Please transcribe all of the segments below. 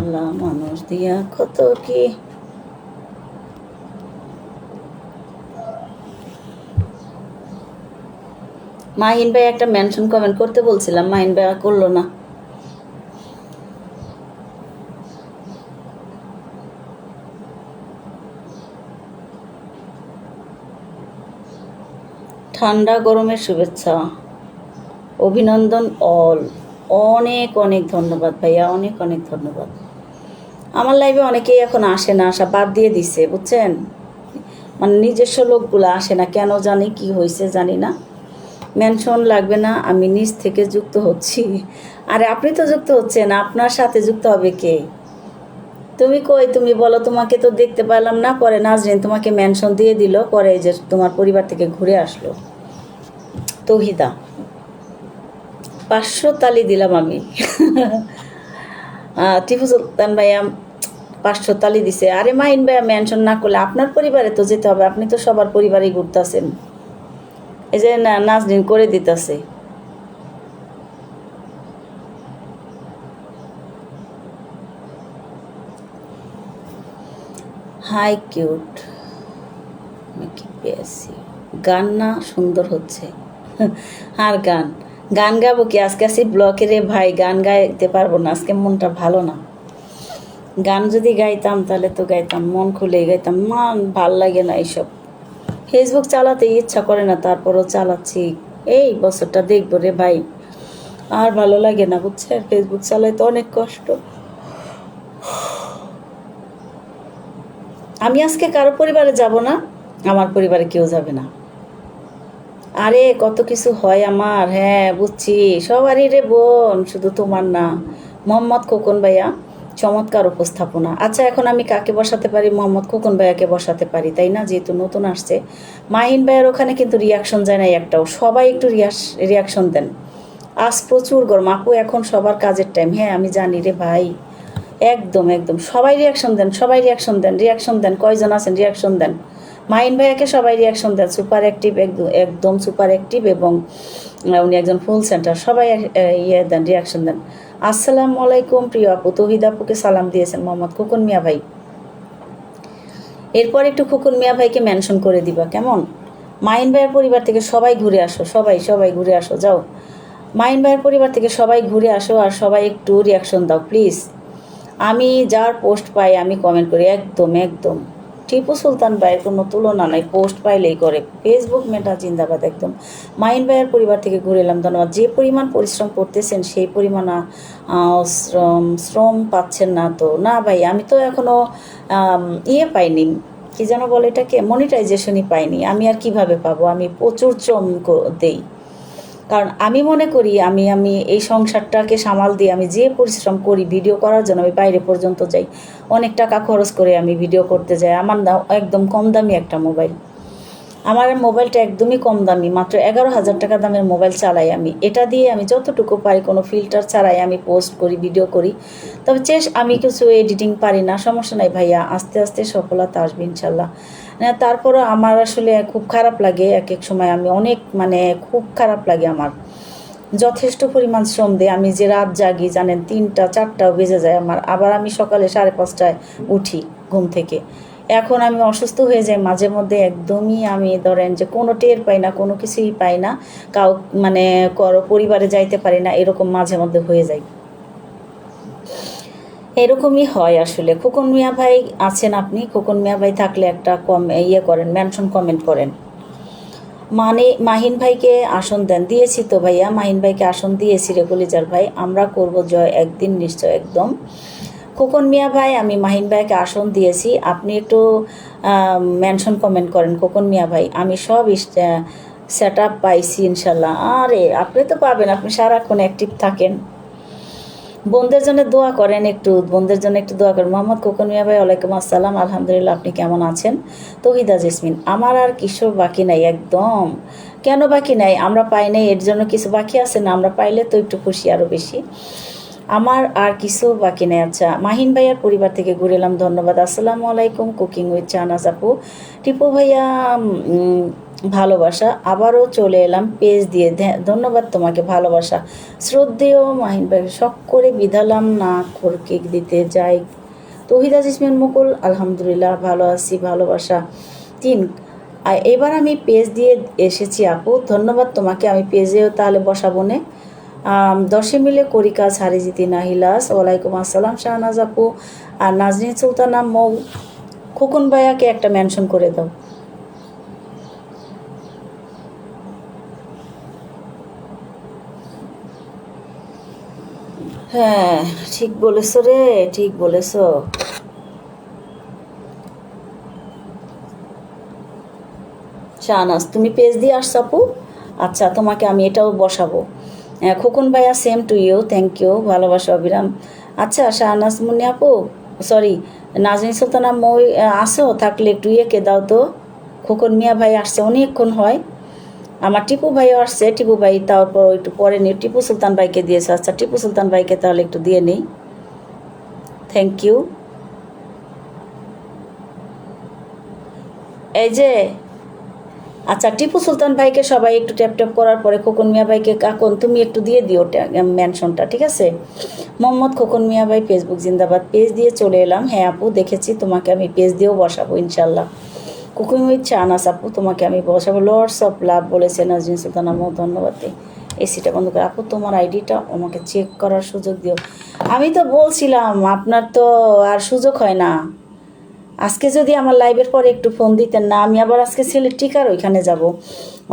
আল্লাহ মানুষ দিয়া কত কি? মাহিন ভাই একটা মেনশন কমেন্ট করতে বলছিলাম, মাহিন ভাই করল না। ঠান্ডা গরমের শুভেচ্ছা। অভিনন্দন অল অনেক অনেক ধন্যবাদ ভাইয়া, অনেক অনেক ধন্যবাদ। আমার লাইভে অনেকেই এখন আসে না, আসা বাদ দিয়ে দিছে, বুঝছেন? মানে নিজস্ব লোকগুলো আসে না, কেন জানি, কি হয়েছে জানি না। মেনশন লাগবে না, আমি নিজ থেকে যুক্ত হচ্ছি। আরে, আপনি তো যুক্ত হচ্ছেন, আপনার সাথে যুক্ত হবে কে? তুমি কই, তুমি বলো, তোমাকে তো দেখতে পেলাম না, পরে নাজরিন তোমাকে মেনশন দিয়ে দিল, পরে যে তোমার পরিবার থেকে ঘুরে আসলো। তহিদা। পাঁচশো তালি দিলাম আমি। টিপু সুলতান ভাইয়া পাঁচশো তালি দিছে। আরে মাইন ভাইয়া মেনশন না করলে আপনার পরিবারে তো যেতে হবে, আপনি তো সবার পরিবারেই ঘুরতেছেন। এই যে না নাজরিন করে দিতেছে। Hi, cute. আমি কি পেয়েছি? গান না সুন্দর হচ্ছে। আর গান। গান গাবো কি? আজকে আসি ব্লকে রে ভাই, গান গাইতে পারব না, আজকে মনটা ভালো না। গান যদি গাইতাম তাহলে তো গাইতাম, মন খুলে গাইতাম, মান ভালো লাগে না এইসব। ফেসবুক চালাতে ইচ্ছা করে না, তারপরও চালাচ্ছি। এই বছরটা দেখব রে ভাই, আর ভালো লাগে না, বুঝছে? ফেসবুক চালাইতে অনেক কষ্ট। আমি আজকে কারও পরিবারে যাব না, আমার পরিবারে কেউ যাবে না। আরে, কত কিছু হয় আমার। হ্যাঁ বুঝছি। সবারই রে বোন, শুধু তোমার না। মোহাম্মদ খোকন ভাইয়া, চমৎকার উপস্থাপনা। আচ্ছা এখন আমি কাকে বসাতে পারি? মোহাম্মদ খোকন ভাইয়াকে বসাতে পারি, তাই না? যেহেতু নতুন আসছে। মাহিন ভাইয়ের ওখানে কিন্তু রিয়াকশন যায় না একটাও। সবাই একটু রিয়াকশন দেন। আজ প্রচুর গরম। আপু, এখন সবার কাজের টাইম হ্যাঁ আমি জানি রে ভাই। একদম একদম। সবাই রিয়াকশন দেন, সবাই রিয়াকশন দেন রিয়াকশন দেন। কয়জন আছেন? রিয়াকশন দেন। মাইন ভাইয়াকে সবাই রিয়াকশন দেন সুপার অ্যাক্টিভ একদম একদম সুপার অ্যাক্টিভ এবং উনি একজন ফুল সেন্টার সবাই ইয়ে দেন রিয়াকশন দেন। আসসালামু আলাইকুম প্রিয় আপু, তহিদ আপুকে সালাম দিয়েছেন মোহাম্মদ খোকন মিয়া ভাই। এরপর একটু খোকন মিয়া ভাইকে মেনশন করে দিবা, কেমন? মাইন ভাইয়ের পরিবার থেকে সবাই ঘুরে আসো, সবাই সবাই ঘুরে আসো, যাও। মাইন ভাইয়ের পরিবার থেকে সবাই ঘুরে আসো আর সবাই একটু রিয়াকশন দাও প্লিজ আমি যার পোস্ট পাই, আমি কমেন্ট করি, একদম একদম। টিপু সুলতান ভাইয়ের কোনো তুলনা নাই পোস্ট পাইলেই করে। ফেসবুক মেটা জিন্দাবাদ একদম। মাইন ভাইয়ের পরিবার থেকে ঘুরে এলাম, ধন্যবাদ। যে পরিমাণ পরিশ্রম করতেছেন, সেই পরিমাণ শ্রম শ্রম পাচ্ছেন না তো। না ভাই, আমি তো এখনও ইয়ে পাইনি। কি যেন বলে এটাকে মনিটাইজেশনই পাইনি। আমি আর কীভাবে পাবো? আমি প্রচুর শ্রম দেই। কারণ আমি মনে করি আমি আমি এই সংসারটাকে সামাল দিয়ে আমি যে পরিশ্রম করি ভিডিও করার জন্য আমি বাইরে পর্যন্ত যাই। অনেক টাকা খরচ করে আমি ভিডিও করতে যাই। আমার একদম কম দামি একটা মোবাইল আমার মোবাইলটা একদমই কম দামি। মাত্র এগারো হাজার টাকা দামের মোবাইল চালাই আমি। এটা দিয়ে আমি যতটুকু পারি, কোনো ফিল্টার ছাড়াই আমি পোস্ট করি ভিডিও করি। তবে চেস আমি কিছু এডিটিং পারি না। সমস্যা নাই ভাইয়া। আস্তে আস্তে সফলতা আসবে ইনশাল্লাহ। তারপরও আমার আসলে খুব খারাপ লাগে এক এক সময়। আমি অনেক মানে খুব খারাপ লাগে আমার। যথেষ্ট পরিমাণ শ্রম দেয় আমি যে রাত জাগি, জানেন, তিনটা, চারটাও বেজে যায় আমার। আবার আমি সকালে সাড়ে পাঁচটায় উঠি ঘুম থেকে। এখন আমি অসুস্থ হয়ে যাই মাঝে মধ্যে একদমই আমি ধরেন যে কোনো টের পাই না, কোনো কিছুই পাই না। কাউ মানে করো পরিবারে যাইতে পারি না, এরকম মাঝে মধ্যে হয়ে যায়। এরকমই হয় আসলে। খোকন মিয়া ভাই আছেন আপনি? খোকন মিয়া ভাই থাকলে একটা কম ইয়ে করেন মেনশন কমেন্ট করেন। মানে মাহিন ভাইকে আসন দেন। দিয়েছি তো ভাইয়া, মাহিন ভাইকে আসন দিয়েছি রে কলিজার ভাই। আমরা করব জয় একদিন নিশ্চয় একদম। খোকন মিয়া ভাই, আমি মাহিন ভাইকে আসন দিয়েছি। আপনি একটু মেনশন কমেন্ট করেন খোকন মিয়া ভাই। আমি সব সেট আপ পাইছি ইনশাল্লাহ। আরে, আপনি তো পাবেন। আপনি সারাক্ষণ অ্যাক্টিভ থাকেন। বোনদের জন্য দোয়া করেন একটু, বোনদের জন্য একটু দোয়া করেন। মোহাম্মদ কোকন মিয়া ভাই, ওয়ালাইকুম আসসালাম। আলহামদুলিল্লাহ, আপনি কেমন আছেন? তহিদা জেসমিন, আমার আর কিশোর বাকি নাই, একদম। কেন বাকি নাই? আমরা পাই নাই, এর জন্য কিছু বাকি আছে না? আমরা পাইলে তো একটু খুশি আরও বেশি। আমার আর কিছু বাকি নেই। আচ্ছা মাহিন ভাইয়ার পরিবার থেকে ঘুরে এলাম, ধন্যবাদ। আসসালামু আলাইকুম কুকিং উইথ চানাজ আপু। টিপু ভাইয়া ভালোবাসা। আবারও চলে এলাম পেজ দিয়ে। ধন্যবাদ তোমাকে, ভালোবাসা। শ্রদ্ধেয় মাহিন ভাই, শখ করে বিধালাম না করে কেক দিতে যাই। তহিদা জিসমিন মুকুল, আলহামদুলিল্লাহ, ভালো আছি, ভালোবাসা। তিন এবার আমি পেজ দিয়ে এসেছি আপু। ধন্যবাদ তোমাকে, আমি পেজেও তাহলে বসাবো নে। দশে মিলে করি কাজ, হারিজিতি নাহিলাস। ওয়ালাইকুম আসসালাম, শাহনাজ আপু। আর নাজনীন সুলতানা মৌ খোকন ভাইয়াকে একটা মেনশন করে দাও। হ্যাঁ ঠিক বলেছ রে ঠিক বলেছ। শাহনাজ তুমি পেজ দিয়ে আসছো আপু? আচ্ছা তোমাকে আমি এটাও বসাবো। হ্যাঁ, খোকন ভাইয়া same to you thank you ভালোবাসা অবিরাম। আচ্ছা শাহনাজ মুন্নি আপু সরি নাজনীন সুলতানা মই আসো থাকলে একটু ইয়েকে দাও তো। খোকন মিয়া ভাই আসছে অনেকক্ষণ হয়। আমার টিপু ভাইও আসছে, টিপু ভাই তারপর একটু পরে নিয়ে, টিপু সুলতান ভাইকে দিয়েছে। আচ্ছা টিপু সুলতান ভাইকে তাহলে একটু দিয়ে নিই। থ্যাংক ইউ এই যে আচ্ছা টিপু সুলতান ভাইকে সবাই একটু ট্যাপ ট্যাপ করার পরে খোকন মিয়া ভাইকে, কাকন, তুমি একটু দিয়ে দিও মেনশনটা ঠিক আছে? মোহাম্মদ খোকন মিয়া ভাই ফেসবুক জিন্দাবাদ পেজ দিয়ে চলে এলাম। হ্যাঁ আপু, দেখেছি, তোমাকে আমি পেজ দিয়েও বসাবো ইনশাল্লাহ কুকিং উইথ চানাস আপু, তোমাকে আমি বসাবো। লর্ডস অফ লাভ বলেছে নাজরিন সুলতান আমু ধন্যবাদ এসিটা বন্ধ করে, আপু, তোমার আইডিটা আমাকে চেক করার সুযোগ দিও। আমি তো বলছিলাম, আপনার তো আর সুযোগ হয় না। আজকে যদি আমার লাইভের পরে একটু ফোন দিতেন না, আমি আবার আজকে ছেলের টিকার ওইখানে যাব।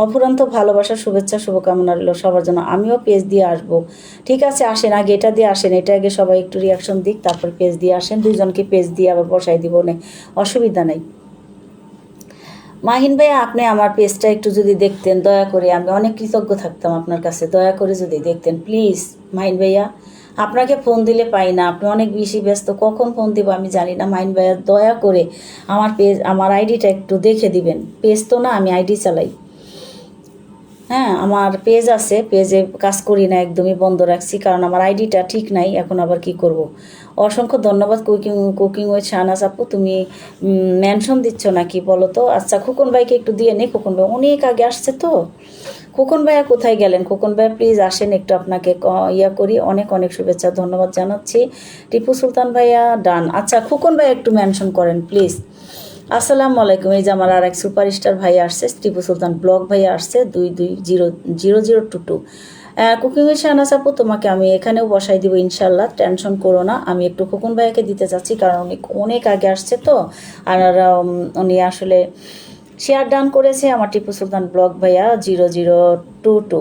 অফুরন্ত ভালোবাসা, শুভেচ্ছা, শুভকামনা রইল সবার জন্য। আমিও পেজ দিয়ে আসব। ঠিক আছে, আসেন, আগে এটা দিয়ে আসেন, এটা আগে সবাই একটু রিয়াকশন দিক, তারপর পেজ দিয়ে আসেন। দুইজনকে পেজ দিয়ে আবার বসাই দিব না অসুবিধা নেই। মাহিন ভাইয়া, আপনি আমার পেজটা একটু যদি দেখতেন, দয়া করে আমি অনেক কৃতজ্ঞ থাকতাম আপনার কাছে, দয়া করে যদি দেখতেন প্লিজ মাহিন ভাইয়া। আপনাকে ফোন দিলে পাই না, আপনি অনেক বেশি ব্যস্ত, কখন ফোন দেবো আমি জানি না। মাহিন ভাইয়া, দয়া করে আমার পেজ আমার আইডিটা একটু দেখে দিবেন। পেজ তো না, আমি আইডি চালাই। হ্যাঁ আমার পেজ আছে পেজে কাজ করি না, একদমই বন্ধ রাখছি, কারণ আমার আইডিটা ঠিক নাই, এখন আবার কি করব? অসংখ্য ধন্যবাদ কুকিং কুকিং ওই শাহনাজ আপু, তুমি মেনশন দিচ্ছ নাকি বলো তো? আচ্ছা খোকন ভাইকে একটু দিয়ে নে, খোকন ভাই অনেক আগে আসছে তো। খোকন ভাইয়া কোথায় গেলেন? খোকন ভাইয়া প্লিজ আসেন, একটু আপনাকে ইয়া করি, অনেক অনেক শুভেচ্ছা, ধন্যবাদ জানাচ্ছি। টিপু সুলতান ভাইয়া ডান আচ্ছা খোকন ভাইয়া একটু মেনশন করেন প্লিজ আসসালামু আলাইকুম। এই যে আমার আর এক সুপার স্টার ভাই আসছে টিপু সুলতান ব্লগ ভাই আসছে, দুই দুই zero zero zero two two. Cooking এর শাহনাজ আপু, তোমাকে আমি এখানেও বসাই দিব ইনশাল্লাহ টেনশন করো না। আমি একটু খোকন ভাইয়াকে দিতে চাচ্ছি, কারণ উনি অনেক আগে আসছে তো। আর উনি আসলে শেয়ার ডান করেছে আমার টিপু সুলতান ব্লগ ভাইয়া জিরো জিরো টু টু।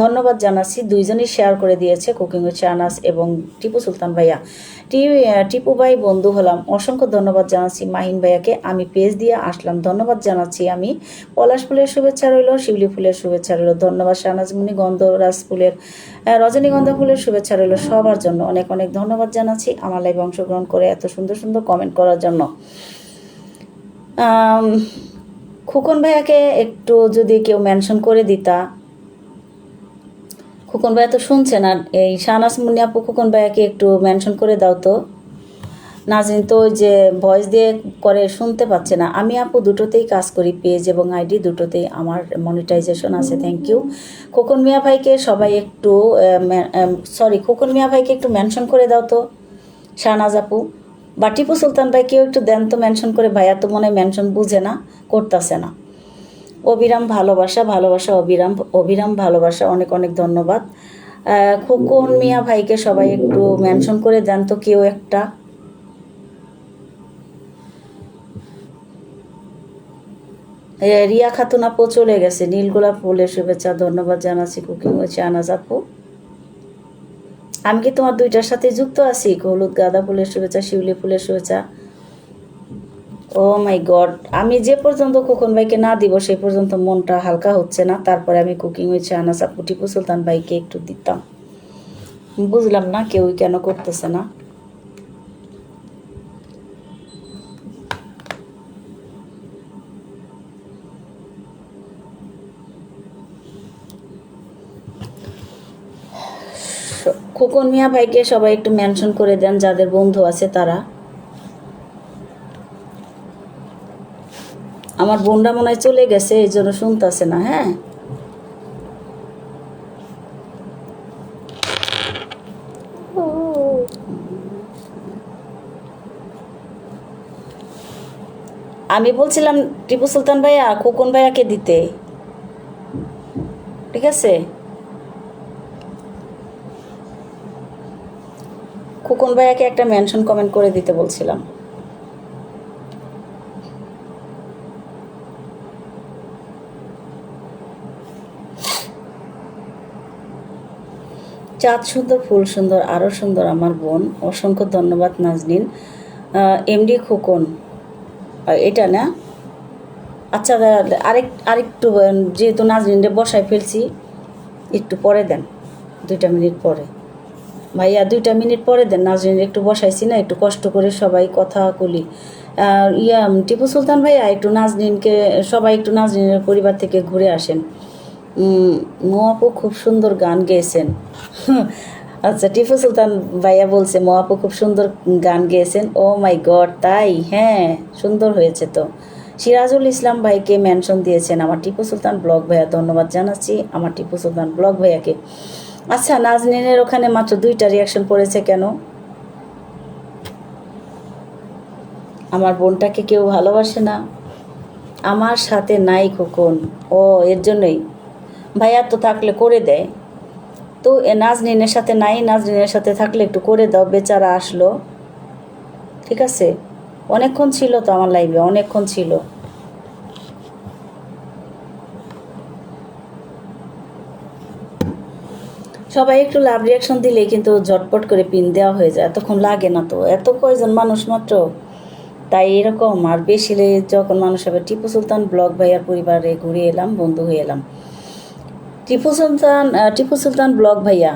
ধন্যবাদ জানাচ্ছি, দুইজনই শেয়ার করে দিয়েছে কুকিং উইথ শাহনাজ এবং টিপু সুলতান ভাইয়া। টি, টিপু ভাই, বন্ধু হলাম, অসংখ্য ধন্যবাদ জানাচ্ছি মাহিন ভাইয়াকে। আমি পেজ দিয়ে আসলাম, ধন্যবাদ জানাচ্ছি আমি। পলাশ ফুলের শুভেচ্ছা রইল, শিউলি ফুলের শুভেচ্ছা রইল, ধন্যবাদ শাহনাজমুনি গন্ধরাজ ফুলের রজনীগন্ধা ফুলের শুভেচ্ছা রইল সবার জন্য। অনেক অনেক ধন্যবাদ জানাচ্ছি আমার লাইভে অংশগ্রহণ করে এত সুন্দর সুন্দর কমেন্ট করার জন্য। খুকন ভাইয়াকে একটু যদি কেউ মেনশন করে দিতা। খুকন ভাইয়া তো শুনছে না এই শাহনাজ মুন্নি আপু খুকন ভাইয়াকে একটু মেনশন করে দাও তো। নাজরিন তো ওই যে ভয়েস দিয়ে করে শুনতে পাচ্ছে না। আমি আপু দুটোতেই কাজ করি পেজ এবং আইডি দুটোতেই। আমার মনিটাইজেশন আছে থ্যাংক ইউ খোকন মিয়া ভাইকে সবাই একটু সরি খোকন মিয়া ভাইকে একটু মেনশন করে দাও তো, শাহনাজ আপু। বা টিপু সুলতান ভাইকেও একটু দেন তো মেনশন করে, ভাইয়া, তো মনে মেনশন বুঝে না, করতেছে না। অবিরাম ভালোবাসা ভালোবাসা অবিরাম অবিরাম ভালোবাসা, অনেক অনেক ধন্যবাদ। খোকন মিয়া ভাইকে সবাই একটু মেনশন করে দেন তো কেউ একটা। রিয়া খাতুন আপু চলে গেছে। নীলগোলাপ ফুলের শুভেচ্ছা, ধন্যবাদ জানাচ্ছি কুকিং হয়েছে আনাজ আপু। আমি কি তোমার দুইটার সাথে যুক্ত আছি? হলুদ গাঁদা ফুলের শুভেচ্ছা, শিউলি ফুলের শুভেচ্ছা। ও মাই গড আমি যে পর্যন্ত খোকন ভাইকে না দিব, সেই পর্যন্ত মনটা হালকা হচ্ছে না। তারপরে আমি কুকিং হয়েছে আনাসা পুটিপু সুলতান ভাইকে একটু দিতাম। বুঝলাম না কেউই কেন করতেছে না। খোকন মিয়া ভাইকে সবাই একটু মেনশন করে দেন, যাদের বন্ধু আছে তারা। আমার বোনরা মনে হয় চলে গেছে, এই জন্য শুনতেছে না হ্যাঁ? আমি বলছিলাম, টিপু সুলতান ভাইয়া, খোকন ভাইয়াকে দিতে। ঠিক আছে? খোকন ভাইয়াকে একটা মেনশন কমেন্ট করে দিতে বলছিলাম। চাঁদ সুন্দর, ফুল সুন্দর আরও সুন্দর আমার বোন। অসংখ্য ধন্যবাদ নাজনিন। এমডি খোকন এটা না? আচ্ছা আরেক, আরেকটু যেহেতু নাজনীনরে বসায় ফেলছি, একটু পরে দেন, দুইটা মিনিট পরে। ভাইয়া দুইটা মিনিট পরে দেন নাজনীন একটু বসাইছি না, একটু কষ্ট করে সবাই কথা কলি। ইয়া টিপু সুলতান ভাইয়া, একটু নাজনীনকে সবাই একটু নাজনীনের পরিবার থেকে ঘুরে আসেন। মোয়াপু খুব সুন্দর গান গেয়েছেন। আচ্ছা টিপু সুলতান ভাইয়া বলছে মোয়াপু খুব সুন্দর গান গেয়েছেন। ও মাই গড, তাই? হ্যাঁ সুন্দর হয়েছে তো। সিরাজুল ইসলাম ভাইকে মেনশন দিয়েছেন আমার টিপু সুলতান ব্লগ ভাইয়া, ধন্যবাদ জানাচ্ছি আমার টিপু সুলতান ব্লগ ভাইয়াকে। আচ্ছা নাজনীনের ওখানে মাত্র দুইটা রিয়াকশন পড়েছে কেন? আমার বোনটাকে কেউ ভালোবাসে না। আমার সাথে নাই খোকন। ও, এর জন্যই। ভাইয়া তো থাকলে করে দেয়। তো এ নাজনীনের সাথে নাই, নাজনীনের সাথে থাকলে একটু করে দাও, বেচারা আসলো। ঠিক আছে? অনেকক্ষণ ছিল তো আমার লাইভে অনেকক্ষণ ছিল। সবাই একটু লাভ রিয়াকশন দিলে কিন্তু ঝটপট করে পিন দেওয়া হয়ে যায়। এতক্ষণ লাগে না তো। এত কয়জন মানুষ মাত্র? তাই এরকম আর বেশি যখন মানুষ হবে, টিপু সুলতান, ব্লক ভাইয়ার পরিবারে ঘুরে এলাম, বন্ধু হয়ে এলাম। টিপু সুলতান টিপু সুলতান, ব্লক ভাইয়া।